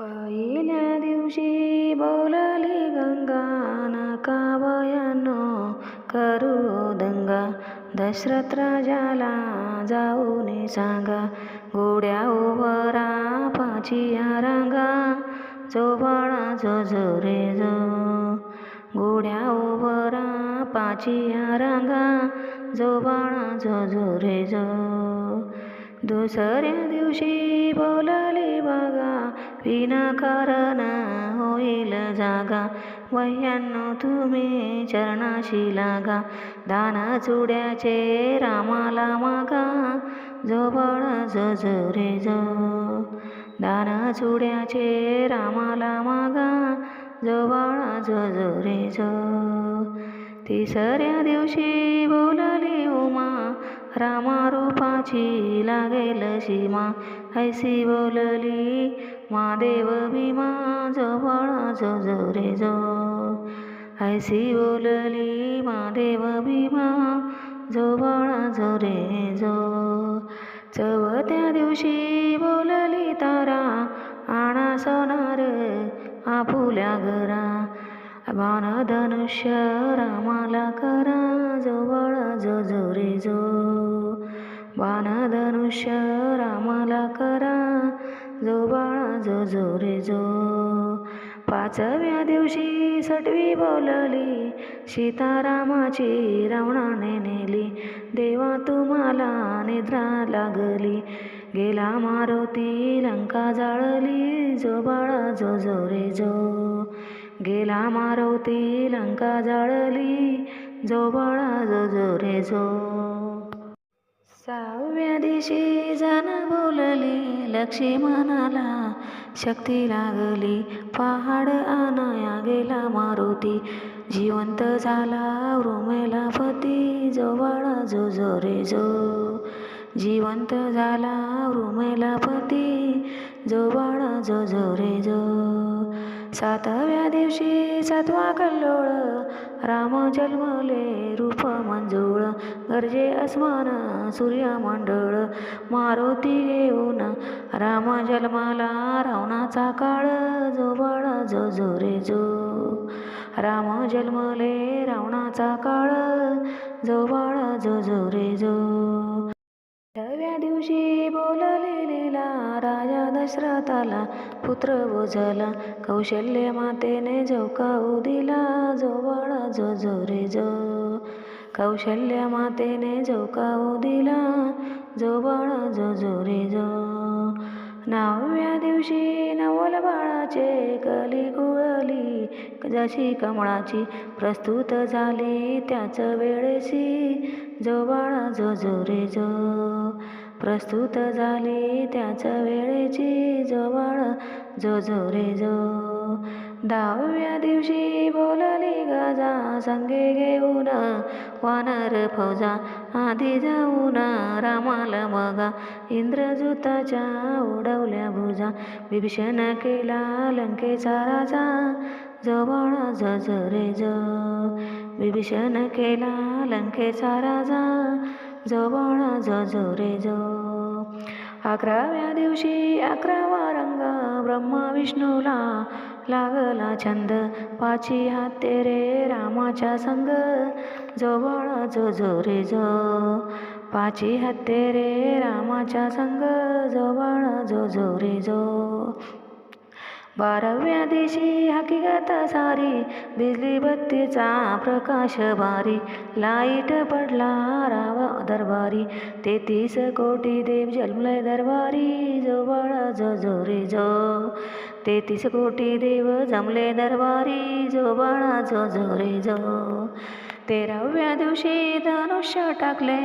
पहिल्या दिवशी बोलली गंगा नकावयानो करू दंगा. दशरथ राजाला जाऊन सांगा घोड्या उभरा पाचिया रांगा जो बाळा जो. जो रे जो घोड्या उभरा पाचिया रांगा जो बाळा जो जो रे जो. दुसऱ्या दिवशी बोलली विनाकारण होईल जागा. वह्यांनो तुम्ही चरणाशी लागा. दान चुड्याचे रामाला मागा. जो बळ जो. जो रे जो दान चुड्याचे रामाला मागा. जो बाळा जो. जो रे जो तिसऱ्या दिवशी बोलली उमा रामा रूपाची लागेल सीमा. ऐसी बोलली महादेव भीमा जो जरे जो जो. ऐसी बोलली महादेव भीमा जो बाळा जो रे जो. दिवशी बोलली तारा आणा सोनार आपुल्या घरा. बाण धनुष्य रामाला करा जो बाळा जो जो रे जो. बाण धनुष्य जो रे जो. पाचव्या दिवशी सटवी बोलली सीतारामाची रावणाने नेली देवा तुम्हाला निद्रा लागली. गेला मारुती लंका जाळली जो बाळा जो जो रे जो. गेला मारुती लंका जाळली जो बाळा जो जो रे जो. सहाव्या दिवशी जाण बोलली लक्ष्मणाला शक्ती लागली. पहाड आणाया गेला मारुती. जिवंत झाला रुमेला पती. जो बाळा जो जो रे जो. जिवंत झाला रुमेला पती. जो बाळा जो जो रे जो सातव्या दिवशी सातवा कल्लोळ राम जन्मले रूप मंजूळ गरजे अस्मान सूर्य मंडळ मारुती घेऊन राम जन्माला रावणाचा काळ जो बाळा जो जो रे जो राम जन्मले रावणाचा काळ जो बाळा जो जो रे जो सातव्या दिवशी दशरथाला पुत्र बोझला कौशल्य मातेने झोकावू दिला. जो बाळा जो जो रे जो कौशल्य मातेने झोकावू दिला. जो बाळा जो जो रे जो नवव्या दिवशी नवल बाळाचे कली गुळली. जशी कमळाची प्रस्तुत झाली त्याच वेळेशी. जो बाळा जो जो रे जो प्रस्तुत झाली त्याच वेळेची जो बाळा जो जो रे जो दहाव्या दिवशी बोलली राजा संगे घेऊन वानर फौजा आधी जाऊन रामाला मगा. इंद्रजुताच्या उडवल्या भुजा. विभीषण केला लंकेचा राजा. जवळ बाळा ज. विभीषण केला लंकेचा राजा. जवळ बाळा ज. अकराव्या दिवशी अकरावा रंग ब्रह्मा विष्णूला लागला छंद. पाची हाते रे रामाच्या संग. जो बळ जो जो रे जो. पाची हाते रे रामाच्या संग. जो बळ जो जो रे जो. बाराव्या दिवशी हकीकत सारी बिजली बत्तीचा प्रकाश भारी. लाइट पडला रावा दरबारी तेतीस कोटी देव जन्मले दरबारी जो बाळा जो. जो रे जो तेहतीस कोटी देव जमले दरबारी जो बाळा जो. जो रे जो तेराव्या दिवशी धनुष्य टाकले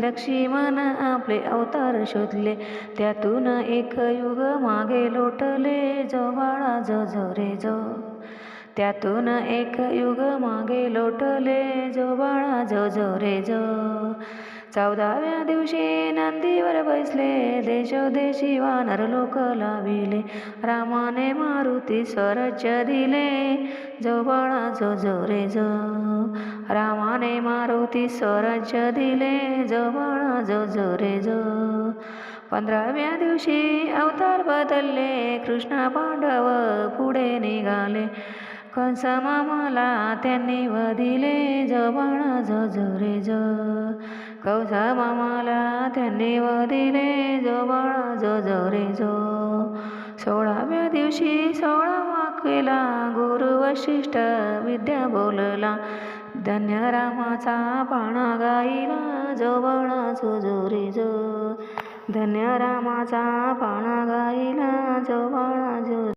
लक्ष्मण आपले अवतार शोधले. त्यातून एक युग मागे लोटले जो बाळा जो जो रे जो. त्यातून एक युग मागे लोटले जो बाळा जो जो रे जो. चौदाव्या दिवशी नंदीवर बसले देशोदेशी वानर लोक लाविले. रामाने मारुती स्वराज्य दिले जो बाळा जो जो रे जो. रामाने मारुती स्वराज्य दिले जो बाळा जो जो रे जो. पंधराव्या दिवशी अवतार बदलले. कृष्ण पांडव पुढे निघाले. कंस मामाला त्यांनी वधिले. जवण बाण ज. ज ज कंस मामाला त्यांनी वधिले. जवण बाण ज. ज सोळाव्या दिवशी सोळा वाकेला गुरु वशिष्ठ विद्या बोलला. धन्य रामाचा पाणा गाईला. जो बाणा जो जो. धन्य रामाचा पाणा गाईला जो बाळा जो